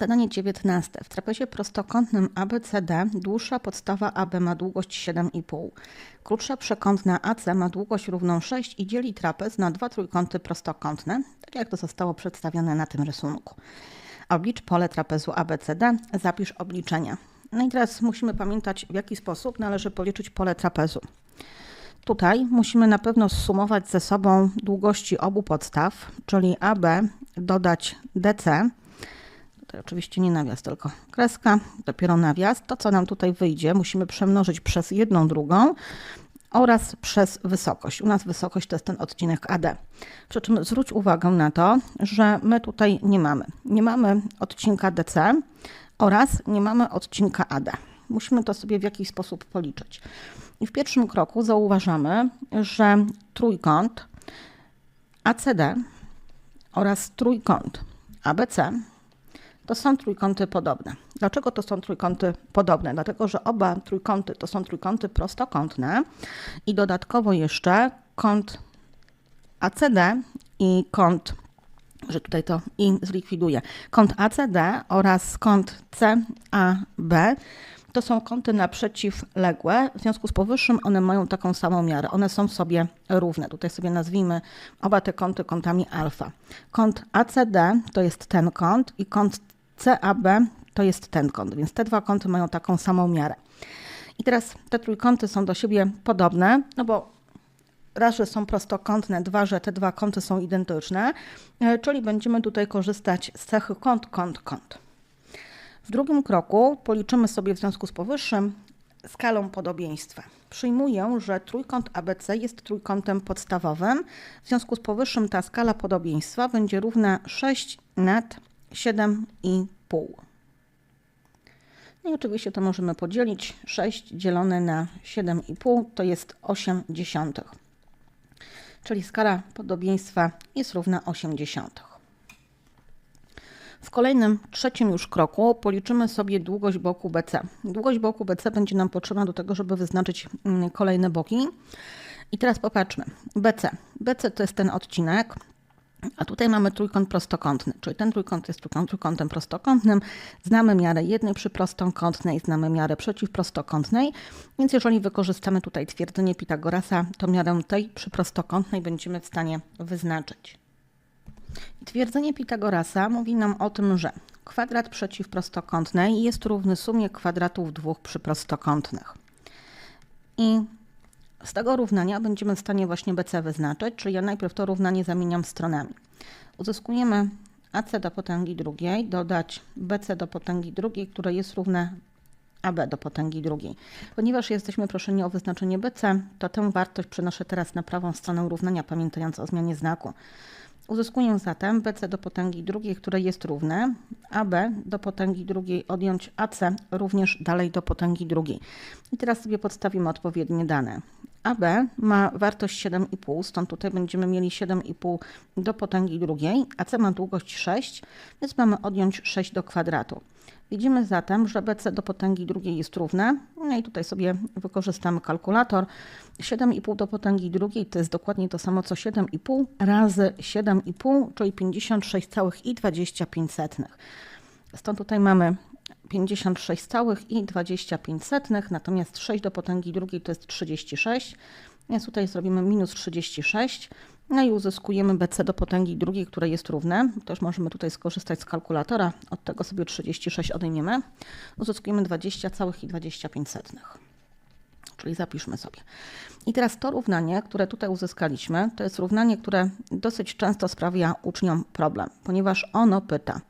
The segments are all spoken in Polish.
Zadanie 19. W trapezie prostokątnym ABCD dłuższa podstawa AB ma długość 7,5. Krótsza przekątna AC ma długość równą 6 i dzieli trapez na dwa trójkąty prostokątne, tak jak to zostało przedstawione na tym rysunku. Oblicz pole trapezu ABCD, zapisz obliczenia. No i teraz musimy pamiętać, w jaki sposób należy policzyć pole trapezu. Tutaj musimy na pewno zsumować ze sobą długości obu podstaw, czyli AB dodać DC. Tutaj oczywiście nie nawias, tylko kreska, dopiero nawias. To, co nam tutaj wyjdzie, musimy przemnożyć przez jedną drugą oraz przez wysokość. U nas wysokość to jest ten odcinek AD. Przy czym zwróć uwagę na to, że my tutaj nie mamy. Nie mamy odcinka DC oraz nie mamy odcinka AD. Musimy to sobie w jakiś sposób policzyć. I w pierwszym kroku zauważamy, że trójkąt ACD oraz trójkąt ABC to są trójkąty podobne. Dlaczego to są trójkąty podobne? Dlatego, że oba trójkąty to są trójkąty prostokątne i dodatkowo jeszcze kąt ACD i kąt, że tutaj to i zlikwiduję, kąt ACD oraz kąt CAB to są kąty naprzeciwległe. W związku z powyższym one mają taką samą miarę. One są sobie równe. Tutaj sobie nazwijmy oba te kąty kątami alfa. Kąt ACD to jest ten kąt i kąt CAB to jest ten kąt, więc te dwa kąty mają taką samą miarę. I teraz te trójkąty są do siebie podobne, no bo raz, że są prostokątne, dwa, że te dwa kąty są identyczne, e, czyli będziemy tutaj korzystać z cechy kąt, kąt, kąt. W drugim kroku policzymy sobie w związku z powyższym skalą podobieństwa. Przyjmuję, że trójkąt ABC jest trójkątem podstawowym. W związku z powyższym ta skala podobieństwa będzie równa 6 nad 7,5. No i oczywiście to możemy podzielić. 6 dzielone na 7,5 to jest 8 dziesiątych. Czyli skala podobieństwa jest równa 8 dziesiątych. W kolejnym, trzecim już kroku policzymy sobie długość boku BC. Długość boku BC będzie nam potrzebna do tego, żeby wyznaczyć mm, kolejne boki. I teraz popatrzmy. BC. BC to jest ten odcinek. A tutaj mamy trójkąt prostokątny, czyli ten trójkąt jest trójkątem prostokątnym. Znamy miarę jednej przyprostokątnej, znamy miarę przeciwprostokątnej, więc jeżeli wykorzystamy tutaj twierdzenie Pitagorasa, to miarę tej przyprostokątnej będziemy w stanie wyznaczyć. Twierdzenie Pitagorasa mówi nam o tym, że kwadrat przeciwprostokątnej jest równy sumie kwadratów dwóch przyprostokątnych. I z tego równania będziemy w stanie właśnie BC wyznaczyć, czyli ja najpierw to równanie zamieniam stronami. Uzyskujemy AC do potęgi drugiej, dodać BC do potęgi drugiej, które jest równe AB do potęgi drugiej. Ponieważ jesteśmy proszeni o wyznaczenie BC, to tę wartość przenoszę teraz na prawą stronę równania, pamiętając o zmianie znaku. Uzyskuję zatem BC do potęgi drugiej, które jest równe, AB do potęgi drugiej odjąć AC również dalej do potęgi drugiej. I teraz sobie podstawimy odpowiednie dane. AB ma wartość 7,5, stąd tutaj będziemy mieli 7,5 do potęgi drugiej, AC ma długość 6, więc mamy odjąć 6 do kwadratu. Widzimy zatem, że BC do potęgi drugiej jest równe. No i tutaj sobie wykorzystamy kalkulator. 7,5 do potęgi drugiej to jest dokładnie to samo co 7,5 razy 7,5, czyli 56,25. Stąd tutaj mamy 56,25, natomiast 6 do potęgi drugiej to jest 36, więc tutaj zrobimy minus 36, no i uzyskujemy BC do potęgi drugiej, które jest równe. Też możemy tutaj skorzystać z kalkulatora, od tego sobie 36 odejmiemy. Uzyskujemy 20,25 czyli zapiszmy sobie. I teraz to równanie, które tutaj uzyskaliśmy, to jest równanie, które dosyć często sprawia uczniom problem, ponieważ ono pyta,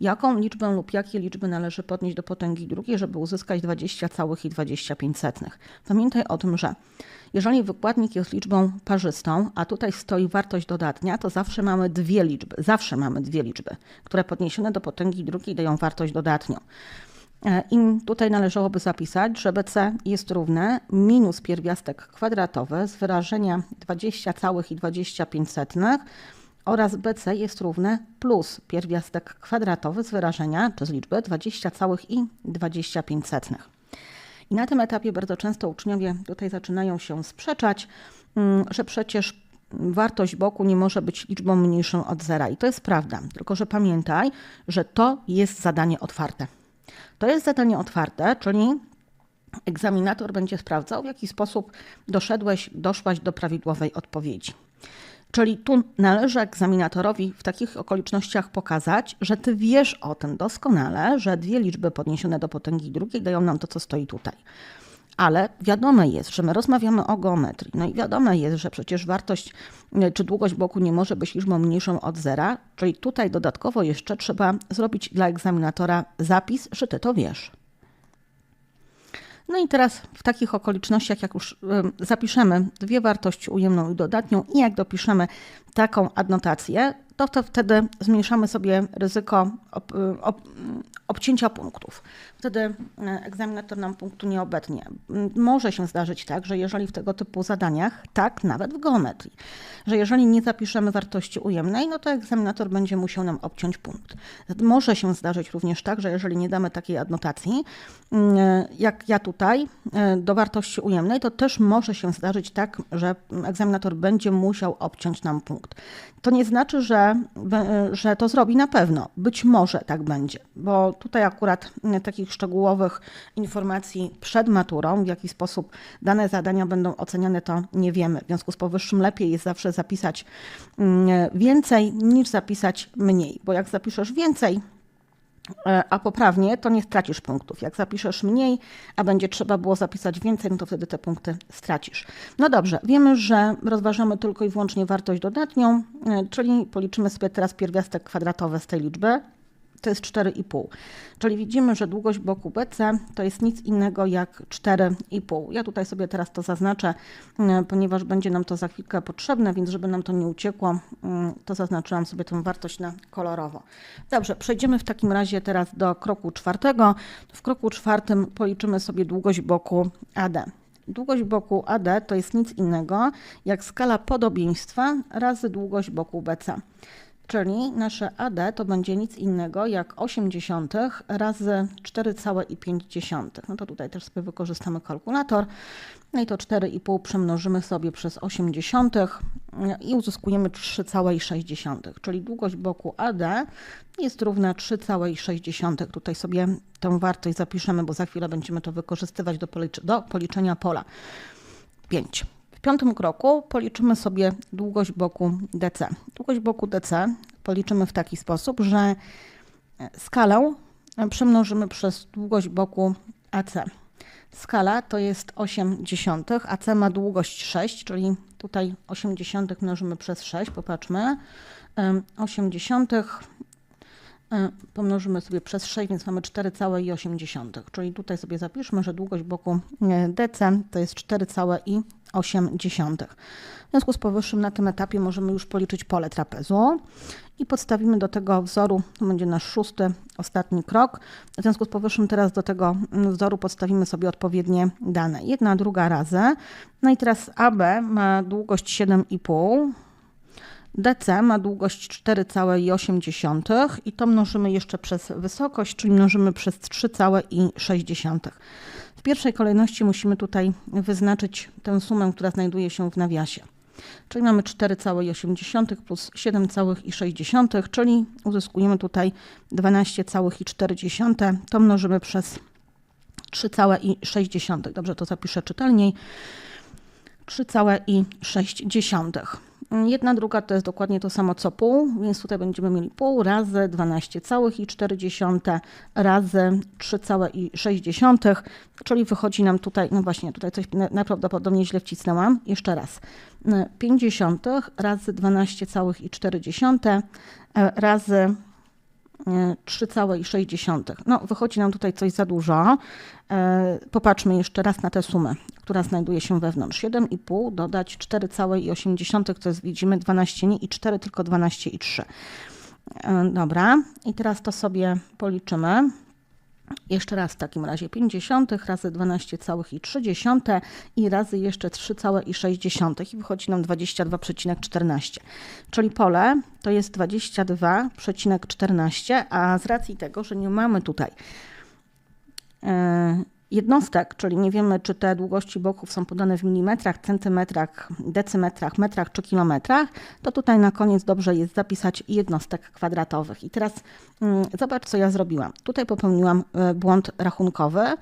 jaką liczbę lub jakie liczby należy podnieść do potęgi drugiej, żeby uzyskać 20,25. Pamiętaj o tym, że jeżeli wykładnik jest liczbą parzystą, a tutaj stoi wartość dodatnia, to zawsze mamy dwie liczby, zawsze mamy dwie liczby, które podniesione do potęgi drugiej dają wartość dodatnią. E, I tutaj należałoby zapisać, że BC jest równe minus pierwiastek kwadratowy z wyrażenia 20,25 oraz BC jest równe plus pierwiastek kwadratowy z wyrażenia, czy z liczby 20,25. I na tym etapie bardzo często uczniowie tutaj zaczynają się sprzeczać, mm, że przecież wartość boku nie może być liczbą mniejszą od zera. I to jest prawda, tylko że pamiętaj, że to jest zadanie otwarte. To jest zadanie otwarte, czyli egzaminator będzie sprawdzał, w jaki sposób doszedłeś, doszłaś do prawidłowej odpowiedzi. Czyli tu należy egzaminatorowi w takich okolicznościach pokazać, że ty wiesz o tym doskonale, że dwie liczby podniesione do potęgi drugiej dają nam to, co stoi tutaj. Ale wiadome jest, że my rozmawiamy o geometrii. No i wiadome jest, że przecież wartość czy długość bloku nie może być liczbą mniejszą od zera, czyli tutaj dodatkowo jeszcze trzeba zrobić dla egzaminatora zapis, że ty to wiesz. No i teraz w takich okolicznościach, jak już zapiszemy dwie wartości ujemną i dodatnią i jak dopiszemy taką adnotację, to, to wtedy zmniejszamy sobie ryzyko ob, ob, obcięcia punktów. Wtedy e, egzaminator nam punktu nie obetnie. Może się zdarzyć tak, że jeżeli w tego typu zadaniach, tak nawet w geometrii, że jeżeli nie zapiszemy wartości ujemnej, no to egzaminator będzie musiał nam obciąć punkt. Może się zdarzyć również tak, że jeżeli nie damy takiej adnotacji, mm, jak ja tutaj, e, do wartości ujemnej, to też może się zdarzyć tak, że egzaminator będzie musiał obciąć nam punkt. To nie znaczy, że, że to zrobi na pewno. Być może tak będzie, bo tutaj akurat takich szczegółowych informacji przed maturą, w jaki sposób dane zadania będą oceniane, to nie wiemy. W związku z powyższym lepiej jest zawsze zapisać więcej niż zapisać mniej, bo jak zapiszesz więcej, E, a poprawnie, to nie stracisz punktów. Jak zapiszesz mniej, a będzie trzeba było zapisać więcej, no to wtedy te punkty stracisz. No dobrze, wiemy, że rozważamy tylko i wyłącznie wartość dodatnią, e, czyli policzymy sobie teraz pierwiastek kwadratowy z tej liczby to jest 4,5. Czyli widzimy, że długość boku BC to jest nic innego jak 4,5. Ja tutaj sobie teraz to zaznaczę, mm, ponieważ będzie nam to za chwilkę potrzebne, więc żeby nam to nie uciekło, mm, to zaznaczyłam sobie tę wartość na kolorowo. Dobrze, przejdziemy w takim razie teraz do kroku czwartego. W kroku czwartym policzymy sobie długość boku AD. Długość boku AD to jest nic innego jak skala podobieństwa razy długość boku BC czyli nasze AD to będzie nic innego jak 80 razy 4,5. No to tutaj też sobie wykorzystamy kalkulator. No i to 4,5 przemnożymy sobie przez 80 i uzyskujemy 3,6, czyli długość boku AD jest równa 3,6. Tutaj sobie tę wartość zapiszemy, bo za chwilę będziemy to wykorzystywać do, do policzenia pola. 5. W piątym kroku policzymy sobie długość boku DC. Długość boku DC policzymy w taki sposób, że skalę przemnożymy przez długość boku AC. Skala to jest 8 dziesiątych, AC ma długość 6, czyli tutaj 8 dziesiątych mnożymy przez 6, popatrzmy. 8 dziesiątych E, pomnożymy sobie przez 6, więc mamy 4,8. Czyli tutaj sobie zapiszmy, że długość boku e, DC to jest 4,8. W związku z powyższym na tym etapie możemy już policzyć pole trapezu i podstawimy do tego wzoru, to będzie nasz szósty, ostatni krok. W związku z powyższym teraz do tego wzoru podstawimy sobie odpowiednie dane. Jedna, druga razy. No i teraz AB ma długość 7,5 DC ma długość 4,8 i to mnożymy jeszcze przez wysokość, czyli mnożymy przez 3,6. W pierwszej kolejności musimy tutaj wyznaczyć tę sumę, która znajduje się w nawiasie. Czyli mamy 4,8 plus 7,6, czyli uzyskujemy tutaj 12,4. To mnożymy przez 3,6. Dobrze, to zapiszę czytelniej. 3,6. Jedna druga to jest dokładnie to samo co pół, więc tutaj będziemy mieli pół razy 12,4 razy 3,6, czyli wychodzi nam tutaj, no właśnie, tutaj coś najprawdopodobniej źle wcisnęłam. Jeszcze raz. 50 razy 12,4 razy 3,6. No, wychodzi nam tutaj coś za dużo. E, popatrzmy jeszcze raz na tę sumę, która znajduje się wewnątrz. 7,5 dodać 4,8 to jest widzimy 12 nie i 4, tylko 12,3. E, dobra, i teraz to sobie policzymy. Jeszcze raz w takim razie 50 razy 12,3 i razy jeszcze 3,6 i wychodzi nam 22,14. Czyli pole to jest 22,14, a z racji tego, że nie mamy tutaj jednostek, czyli nie wiemy, czy te długości boków są podane w milimetrach, centymetrach, decymetrach, metrach czy kilometrach, to tutaj na koniec dobrze jest zapisać jednostek kwadratowych. I teraz mm, zobacz, co ja zrobiłam. Tutaj popełniłam y, błąd rachunkowy.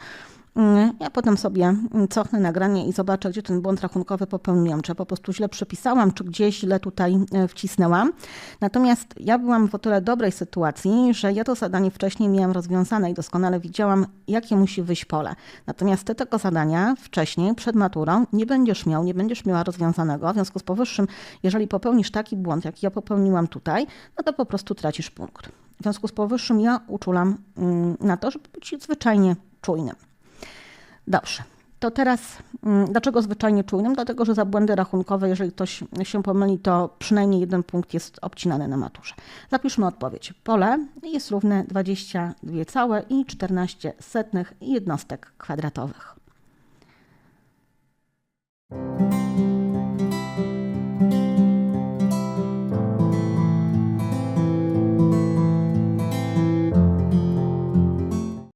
Ja potem sobie cofnę nagranie i zobaczę, gdzie ten błąd rachunkowy popełniłam. Czy po prostu źle przepisałam, czy gdzieś źle tutaj e, wcisnęłam. Natomiast ja byłam w o tyle dobrej sytuacji, że ja to zadanie wcześniej miałam rozwiązane i doskonale widziałam, jakie musi wyjść pole. Natomiast ty tego zadania wcześniej, przed maturą, nie będziesz miał, nie będziesz miała rozwiązanego. W związku z powyższym, jeżeli popełnisz taki błąd, jaki ja popełniłam tutaj, no to po prostu tracisz punkt. W związku z powyższym ja uczulam mm, na to, żeby być zwyczajnie czujnym. Dobrze. To teraz, mm, dlaczego zwyczajnie czujnym? Dlatego, że za błędy rachunkowe, jeżeli ktoś się pomyli, to przynajmniej jeden punkt jest obcinany na maturze. Zapiszmy odpowiedź. Pole jest równe 22,14 jednostek kwadratowych.